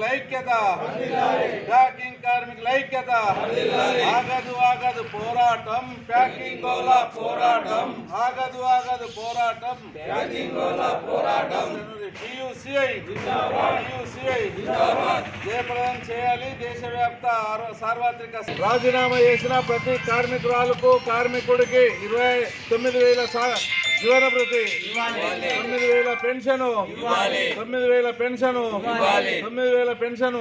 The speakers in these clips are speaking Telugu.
కార్మికుల ఐక్యత. ప్యాకింగ్ కార్మికుల ఐక్యత. ఆగదు ఆగదు పోరాటం. ప్యాకింగ్ గోల పోరాటం. ఆగదు ఆగదు పోరాటం. ప్యాకింగ్ గోల పోరాటం. టియుసిఐ టియుసిఐ జయప్రదం చేయాలి. దేశవ్యాప్త సార్వత్రిక రాజీనామా చేసిన ప్రతి కార్మికురాలకు కార్మికుడికి ఇరవై తొమ్మిది వేల జీవన భృతి తొమ్మిది వేల పెన్షన్. తొమ్మిది వేల పెన్షన్. తొమ్మిది వేల పెన్షన్.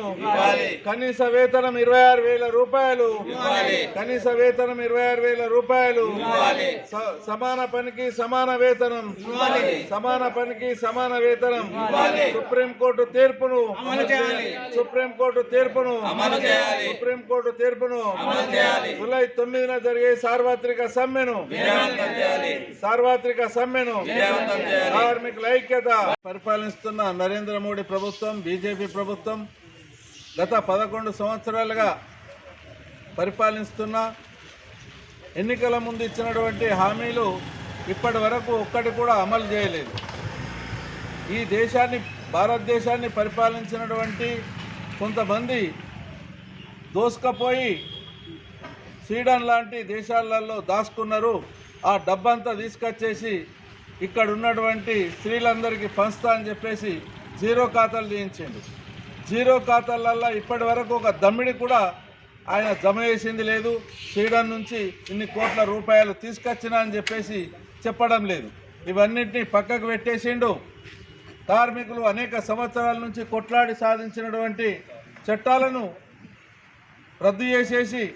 కనీస వేతనం ఇరవై ఆరు వేల రూపాయలు. కనీస వేతనం ఇరవై ఆరు వేల రూపాయలు. సమాన పనికి సమాన వేతనం. సమాన పనికి సమాన వేతనం. సుప్రీం కోర్టు తీర్పును. సుప్రీం కోర్టు తీర్పును. సుప్రీం కోర్టు తీర్పును. జూలై తొమ్మిదిన జరిగే సార్వత్రిక సమ్మెను. సార్వత్రిక సమ్మెను కార్మికుల ఐక్యత పరిపాలిస్తున్న నరేంద్ర మోడీ ప్రభుత్వం బీజేపీ ప్రభుత్వం గత పదకొండు సంవత్సరాలుగా పరిపాలిస్తున్న ఎన్నికల ముందు ఇచ్చినటువంటి హామీలు ఇప్పటి వరకు ఒక్కటి కూడా అమలు చేయలేదు. ఈ దేశాన్ని భారతదేశాన్ని పరిపాలించినటువంటి కొంతమంది దోసుకపోయి స్వీడన్ లాంటి దేశాలలో దాచుకున్నారు. ఆ డబ్బంతా తీసుకొచ్చేసి ఇక్కడ ఉన్నటువంటి స్త్రీలందరికీ పంచుతా అని చెప్పేసి జీరో ఖాతాలు తీయించిండు. జీరో ఖాతాలల్లో ఇప్పటి వరకు ఒక దమ్మిడి కూడా ఆయన జమ చేసింది లేదు. స్వీడన్ నుంచి ఇన్ని కోట్ల రూపాయలు తీసుకొచ్చినా అని చెప్పేసి చెప్పడం లేదు. ఇవన్నింటినీ పక్కకు పెట్టేసిండు. కార్మికులు అనేక సంవత్సరాల నుంచి కొట్లాడి సాధించినటువంటి చట్టాలను రద్దు చేసేసి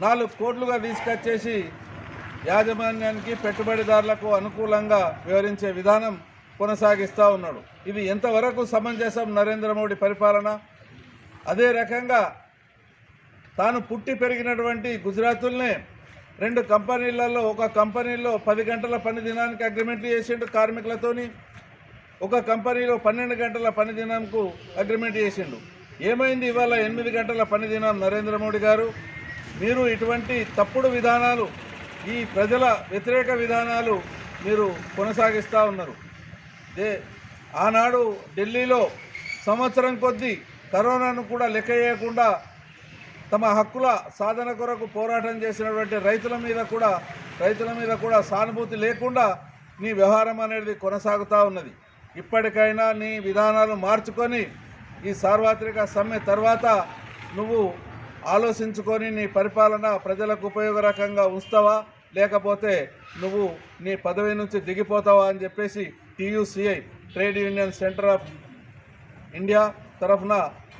నాలుగు కోట్లుగా తీసుకొచ్చేసి యాజమాన్యానికి పెట్టుబడిదారులకు అనుకూలంగా వివరించే విధానం కొనసాగిస్తూ ఉన్నాడు. ఇది ఎంతవరకు సమంజసం నరేంద్ర మోడీ పరిపాలన? అదే రకంగా తాను పుట్టి పెరిగినటువంటి గుజరాతుల్నే రెండు కంపెనీలలో ఒక కంపెనీలో పది గంటల పని దినానికి అగ్రిమెంట్లు చేసిండు కార్మికులతోని ఒక కంపెనీలో పన్నెండు గంటల పని దినంకు అగ్రిమెంట్ చేసిండు. ఏమైంది ఇవాళ ఎనిమిది గంటల పని దినం నరేంద్ర మోడీ గారు? మీరు ఇటువంటి తప్పుడు విధానాలు ఈ ప్రజల వ్యతిరేక విధానాలు మీరు కొనసాగిస్తూ ఉన్నారు. దే ఆనాడు ఢిల్లీలో సంవత్సరం కొద్దీ కరోనాను కూడా లెక్క చేయకుండా తమ హక్కుల సాధన కొరకు పోరాటం చేసినటువంటి రైతుల మీద కూడా రైతుల మీద కూడా సానుభూతి లేకుండా నీ వ్యవహారం అనేది కొనసాగుతూ ఉన్నది. ఇప్పటికైనా నీ విధానాలు మార్చుకొని ఈ సార్వత్రిక సమ్మె తర్వాత నువ్వు ఆలోచించుకొని నీ పరిపాలన ప్రజలకు ఉపయోగరకంగా ఉంచుతావా? లేకపోతే నువ్వు నీ పదవి నుంచి దిగిపోతావా అని చెప్పేసి TUCI trade union centre of India తరఫున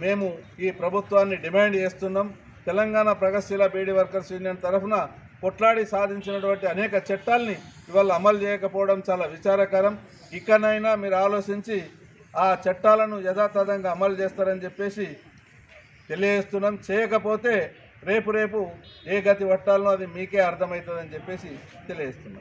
మేము ఈ ప్రభుత్వాన్ని డిమాండ్ చేస్తున్నాం. తెలంగాణ ప్రగతిశీల బీడీ వర్కర్స్ యూనియన్ తరఫున కొట్లాడి సాధించినటువంటి అనేక చట్టాల్ని ఇవాళ అమలు చేయకపోవడం చాలా విచారకరం. ఇకనైనా మీరు ఆలోచించి ఆ చట్టాలను యథాతథంగా అమలు చేస్తారని చెప్పేసి తెలియజేస్తున్నాం. చేయకపోతే రేపు రేపు ఏ గతి పట్టాలనో అది మీకే అర్థమవుతుందని చెప్పేసి తెలియజేస్తున్నాం.